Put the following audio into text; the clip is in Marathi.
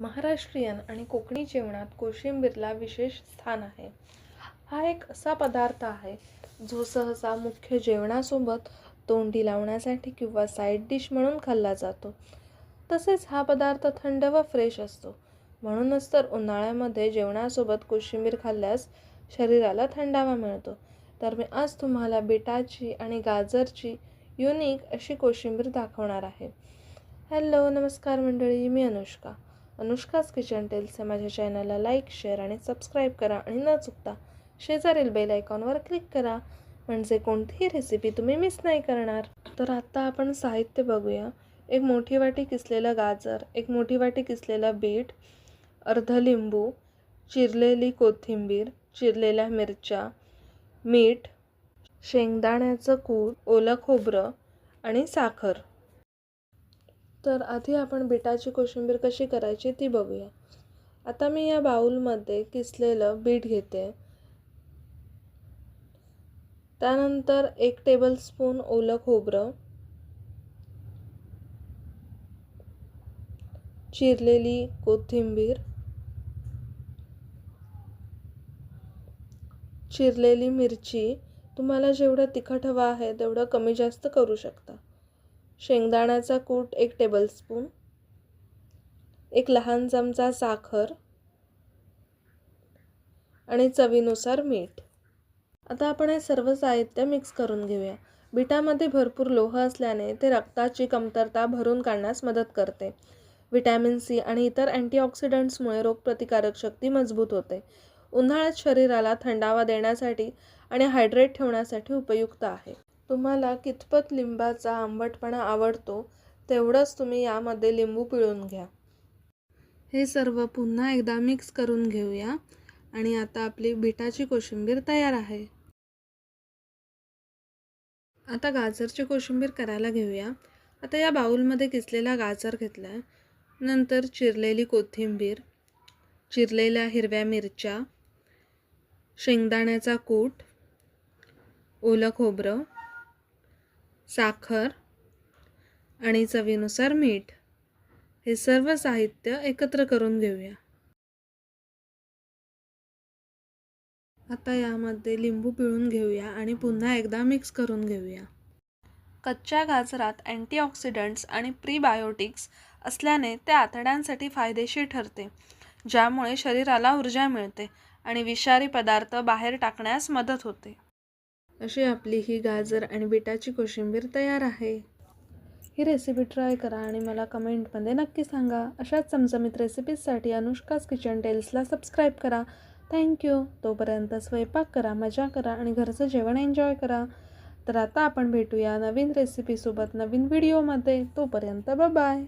महाराष्ट्रीयन आणि कोकणी जेवणात कोशिंबीरला विशेष स्थान आहे. हा एक असा पदार्थ आहे जो सहसा मुख्य जेवणासोबत तोंडी लावण्यासाठी किंवा साईड डिश म्हणून खाल्ला जातो. तसेच हा पदार्थ थंड व फ्रेश असतो. म्हणूनच तर उन्हाळ्यामध्ये जेवणासोबत कोशिंबीर खाल्ल्यास शरीराला थंडावा मिळतो. तर मी आज तुम्हाला बीटाची आणि गाजरची युनिक अशी कोशिंबीर दाखवणार आहे. हॅलो नमस्कार मंडळी मी अनुष्का. अनुष्काच किचन टेल्स या माझ्या चॅनलला लाईक शेअर आणि सबस्क्राईब करा आणि न चुकता शेजारील बेल आयकॉनवर क्लिक करा. म्हणजे कोणतीही रेसिपी तुम्ही मिस नाही करणार. तर आत्ता आपण साहित्य बघूया. एक मोठी वाटी किसलेलं गाजर एक मोठी वाटी किसलेलं बीट अर्ध लिंबू चिरलेली कोथिंबीर चिरलेल्या मिरच्या मीठ शेंगदाण्याचं कूट ओलं खोबरं आणि साखर. तर आधी आपण बिटाची कोशिंबीर कशी करायची ती बघूया. आता मी या बाऊलमध्ये किसलेलं बीट घेते. त्यानंतर एक टेबलस्पून ओलं खोबरं चिरलेली कोथिंबीर चिरलेली मिरची. तुम्हाला जेवढं तिखट हवं आहे तेवढं कमी जास्त करू शकता. शेंगदाण्याचा कूट एक टेबलस्पून एक लहान चमचा साखर आणि चवीनुसार मीठ. आता आपण हे सर्व साहित्य मिक्स करून घेऊया. बिटामध्ये भरपूर लोह असल्याने ते रक्ताची कमतरता भरून काढण्यास मदत करते. व्हिटॅमिन सी आणि इतर अँटीऑक्सिडंट्समुळे रोगप्रतिकारक शक्ती मजबूत होते. उन्हाळ्यात शरीराला थंडावा देण्यासाठी आणि हायड्रेट ठेवण्यासाठी उपयुक्त आहे. तुम्हाला कितपत लिंबाचा आंबटपणा आवडतो तेवढंच तुम्ही यामध्ये लिंबू पिळून घ्या. हे सर्व पुन्हा एकदा मिक्स करून घेऊया आणि आता आपली बिटाची कोशिंबीर तयार आहे. आता गाजरची कोशिंबीर करायला घेऊया. आता या बाऊलमध्ये किसलेला गाजर घेतला आहे नंतर चिरलेली कोथिंबीर चिरलेल्या हिरव्या मिरच्या शेंगदाण्याचा कूट ओलं खोबरं साखर आणि चवीनुसार मीठ हे सर्व साहित्य एकत्र करून घेऊया. आता यामध्ये लिंबू पिळून घेऊया आणि पुन्हा एकदा मिक्स करून घेऊया. कच्च्या गाजरात अँटीऑक्सिडंट्स आणि प्रीबायोटिक्स असल्याने ते आतड्यांसाठी फायदेशीर ठरते ज्यामुळे शरीराला ऊर्जा मिळते आणि विषारी पदार्थ बाहेर टाकण्यास मदत होते. अशी आपली ही गाजर आणि बिटाची कोशिंबीर तयार आहे. ही रेसिपी ट्राय करा आणि मला कमेंटमध्ये नक्की सांगा. अशाच चमचमीत रेसिपीजसाठी अनुष्काच किचन टेल्सला सबस्क्राईब करा. थँक्यू तोपर्यंत स्वयंपाक करा मजा करा आणि घरचं जेवण एन्जॉय करा. तर आता आपण भेटूया नवीन रेसिपीसोबत नवीन व्हिडिओमध्ये तोपर्यंत बाय